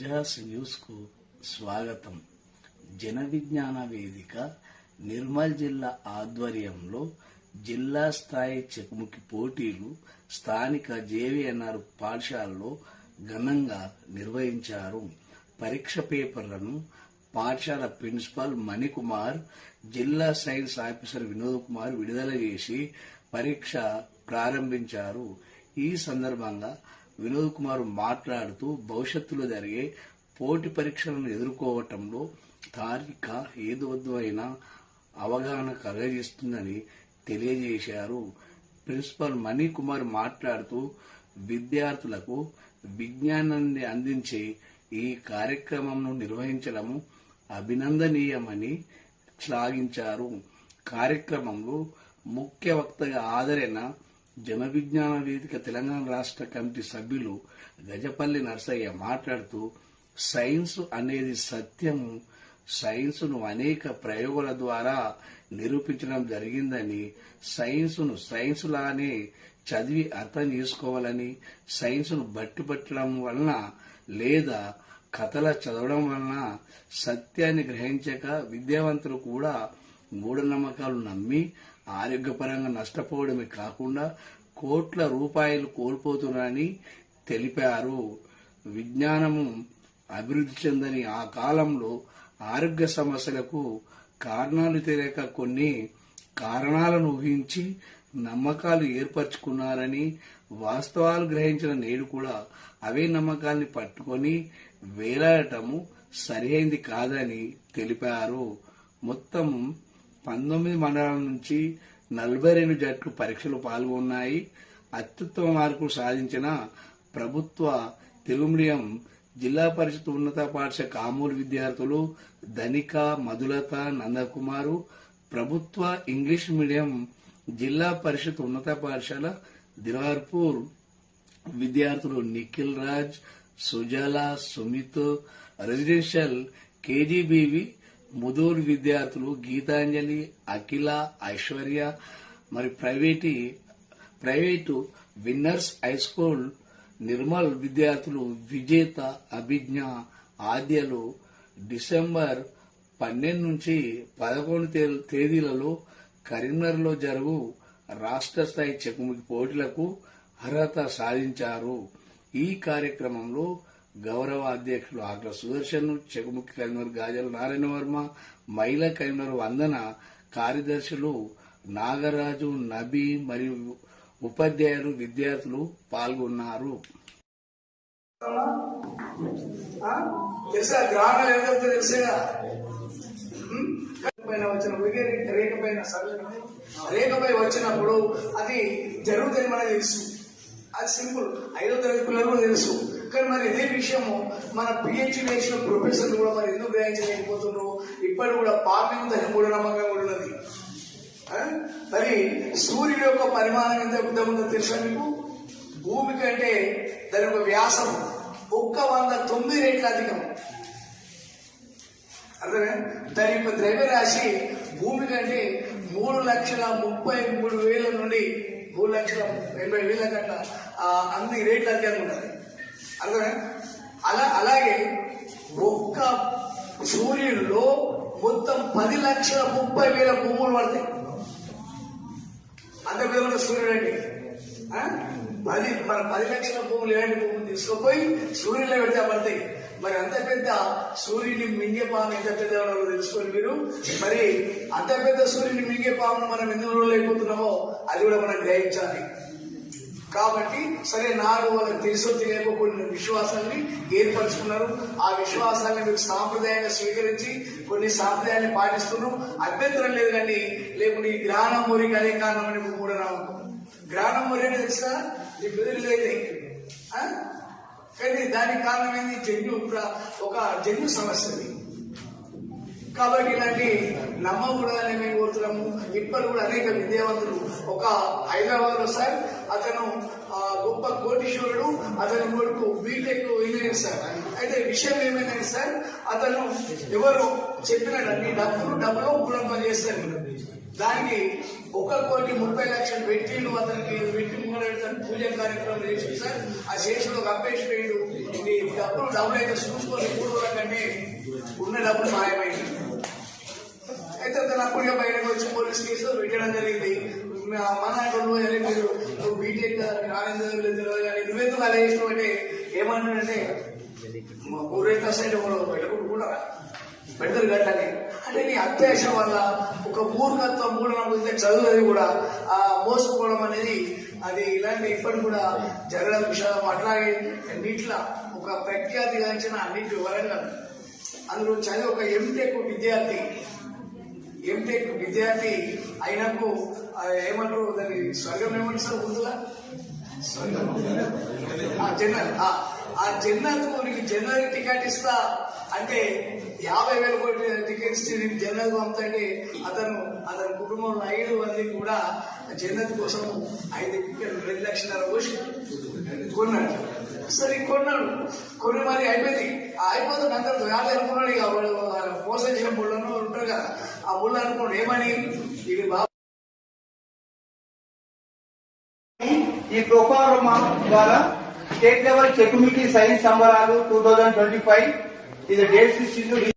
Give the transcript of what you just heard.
వికాస్ న్యూస్కు స్వాగతం. జన విజ్ఞాన వేదిక నిర్మల్ జిల్లా ఆధ్వర్యంలో జిల్లా స్థాయి చెకుముకి పోటీలు స్థానిక జేవీఎన్ఆర్ పాఠశాలలో ఘనంగా నిర్వహించారు. పరీక్ష పేపర్లను పాఠశాల ప్రిన్సిపాల్ మణికుమార్ జిల్లా సైన్స్ ఆఫీసర్ వినోద్ కుమార్ విడుదల చేసి పరీక్ష ప్రారంభించారు. ఈ సందర్భంగా వినోద్ కుమార్ మాట్లాడుతూ భవిష్యత్తులో జరిగే పోటీ పరీక్షలను ఎదుర్కోవటంలో తార్కిక ఏదోద్వైన అవగాహన కలగజేస్తుందని తెలియజేశారు. ప్రిన్సిపల్ మణికుమార్ మాట్లాడుతూ విద్యార్థులకు విజ్ఞానాన్ని అందించే ఈ కార్యక్రమంను నిర్వహించడము అభినందనీయమని శ్లాఘించారు. కార్యక్రమంలో ముఖ్య వక్తగా హాజరైన జన విజ్ఞాన వేదిక తెలంగాణ రాష్ట్ర కమిటీ సభ్యులు గజపల్లి నర్సయ్య మాట్లాడుతూ సైన్స్ అనేది సత్యము. సైన్స్ను అనేక ప్రయోగాల ద్వారా నిరూపించడం జరిగిందని సైన్స్ను సైన్స్ లానే చదివి అర్థం చేసుకోవాలని సైన్స్ను బట్టి పట్టడం వలన లేదా కథల చదవడం వలన సత్యాన్ని గ్రహించక విద్యావంతులు కూడా మూఢనమ్మకాలు నమ్మి ఆరోగ్యపరంగా నష్టపోవడమే కాకుండా కోట్ల రూపాయలు కోల్పోతున్నారని తెలిపారు. విజ్ఞానము అభివృద్ధి చెందని ఆ కాలంలో ఆరోగ్య సమస్యలకు కారణాలు తెలియక కొన్ని కారణాలను ఊహించి నమ్మకాలు ఏర్పరచుకున్నారని వాస్తవాలు గ్రహించిన నేడు కూడా అవే నమ్మకాల్ని పట్టుకొని వేలాడటము సరైంది కాదని తెలిపారు. మొత్తం పంతొమ్మిది మండలాల నుంచి నలభై రెండు జట్లు పరీక్షలు పాల్గొన్నాయి. అత్యుత్తమ మార్కులు సాధించిన ప్రభుత్వ తెలుగు మీడియం జిల్లా పరిషత్ ఉన్నత పాఠశాల కామూరు విద్యార్థులు ధనిక మధులత నందకుమారు ప్రభుత్వ ఇంగ్లీష్ మీడియం జిల్లా పరిషత్ ఉన్నత పాఠశాల దిలార్పూర్ విద్యార్థులు నిఖిల్ రాజ్ సుజల సుమిత్ రెసిడెన్షియల్ కేజీబీవి ముదూరు విద్యార్థులు గీతాంజలి అఖిల ఐశ్వర్య మరి private private winners high school Nirmal విద్యార్థులు విజేత అభిజ్ఞ ఆద్యలు డిసెంబర్ పన్నెండు నుంచి పదకొండు తే- తేదీలలో కరీంనగర్లో జరుగు రాష్ట్ర స్థాయి చెకుముకి పోటీలకు అర్హత సాధించారు. ఈ కార్యక్రమంలో గౌరవ అధ్యక్షులు ఆగ్ర సుదర్శన్ చెగుముఖి కన్వీనర్ గాజల నారాయణ వర్మ మహిళా కన్వీనర్ వందన కార్యదర్శులు నాగరాజు నబీ మరియు ఉపాధ్యాయులు విద్యార్థులు పాల్గొన్నారు. వచ్చిన ఒకే రేఖపై వచ్చినప్పుడు అది జరుగుతుంది మనకు తెలుసు. అది సింపుల్. ఐదో తరగతి పిల్లలు తెలుసు. కానీ మరి ఇదే విషయము. మన పిహెచ్డి చేసిన ప్రొఫెసర్లు కూడా మరి ఎందుకు గ్రహించలేకపోతున్నారు ఇప్పటి కూడా పార్లమెంట్ మూఢనమ్మకం కూడా ఉన్నది. మరి సూర్యుడు యొక్క పరిమాణం ఎంత పెద్ద ఉందో తెలుసా మీకు? భూమి కంటే దాని యొక్క వ్యాసం ఒక్క వంద తొమ్మిది రేట్ల అధికం. అర్థమే? దాని యొక్క ద్రవ్యరాశి భూమి కంటే మూడు లక్షల ముప్పై మూడు వేల నుండి మూడు లక్షల ఎనభై వేల కట్ల అన్ని రేట్లు అధికంగా ఉన్నది అర్థమే అలా అలాగే ఒక్క సూర్యుడిలో మొత్తం పది లక్షల ముప్పై వేల భూములు పడతాయి. అంత పెద్ద సూర్యుడు అండి పది మన పది లక్షల భూములు ఏడు భూములు తీసుకుపోయి సూర్యుడిలో పెడితే పడతాయి. మరి అంత పెద్ద సూర్యుని మింగే పాము ఎంత పెద్ద తెలుసుకోండి తెలుసుకొని మీరు. మరి అంత పెద్ద సూర్యుని మింగే పాము మనం ఎందుకు అయిపోతున్నామో అది కూడా మనం గ్రహించాలి. కాబట్టి సరే నాకు వాళ్ళకి తెలుసో తెలియక కొన్ని విశ్వాసాన్ని ఏర్పరచుకున్నారు. ఆ విశ్వాసాన్ని మీరు సాంప్రదాయంగా స్వీకరించి కొన్ని సాంప్రదాయాన్ని పాటిస్తున్నారు అభ్యంతరం లేదు కానీ లేకుంటే ఈ గ్రహణం మురికి కారణం అని కూడా నమ్మకం గ్రహణం మురి అనేది తెలుసా? నీ బెదిరి లేదు కానీ దానికి కారణం ఏంది? జన్యు ప్ర- ఒక జన్యు సమస్యది కాబట్టి ఇలాంటి నమ్మకూడదని మేము కోరుతున్నాము. ఇప్పటి కూడా అనేక విద్యావంతులు ఒక హైదరాబాద్లో సార్ అతను గొప్ప కోటీశ్వరుడు అతని కొడుకు బీటెక్ ఇంజనీర్ సార్. అయితే విషయం ఏమైందంటే సార్ అతను ఎవరు చెప్పినట్టు నీ డబ్బులు డబ్బులు గుణపం చేస్తారు దానికి ఒక కోటి ముప్పై లక్షలు పెట్టిండు అతనికి పెట్టి కూడా పూజ కార్యక్రమం చేసి సార్. ఆ శేషుడు కప్పేసి పోయిండు నీ డబ్బులు డబ్బులు అయితే చూసుకొని మూడు కంటే ఉన్న డబ్బులు మాయమైంది. అయితే అతను బయటకు వచ్చి పోలీస్ కేసులో పెట్టడం జరిగింది. మా- మన మీరు నువ్వు బీటెక్ ఆనందం తెలియదు కానీ నువ్వెందుకు అలా చేసినావు అంటే ఏమంటాడంటే మా ఊరైతే సైడ్ పెట్టకుండా కూడా పెడతారు గట్లని. అంటే నీ అత్యాశ వల్ల ఒక మూర్ఖత్వం కూడా నమ్మితే చదువుది కూడా ఆ మోసపోవడం అనేది అది ఇలాంటి ఇప్పటి కూడా జరగడం విషయం. అట్లాగే అన్నిట్లా ఒక ప్రఖ్యాతిగాంచిన అన్నింటి వివరంగా అందులో చదివి ఒక ఎంటెక్ విద్యార్థి ఎంటెక్ విద్యార్థి అయినకు ఏమంటారు దాని స్వర్గం ఏమంటారు ముందుగా? స్వర్గం. ఆ జన్నత్ ఆ, జన్నత్ నీకు జనరల్ టికెట్ ఇస్తా. అంటే యాభై వేల కోట్ల టికెట్స్ ఇస్తే నీకు అతను అతని కుటుంబంలో ఐదు మంది కూడా జన్నత్ కోసం ఐదు టికెట్లు రెండు లక్షల పోసి కొన్నాడు. సరే కొన్నాడు. కొన్ని మరి అయిపోయింది. ఆ అయిపోతుంది అందరూ యాభై అనుకున్నాడు ఇక వాడు మోసం చేసిన బుళ్ళను ఉంటారు కదా. ఆ బుళ్ళు అనుకోండి ఏమని? ఇది బాబు ఈ ప్రోఫార్మా ద్వారా స్టేట్ లెవెల్ చెక్ సైన్స్ సంబరాలు two thousand twenty five is a dead fish in.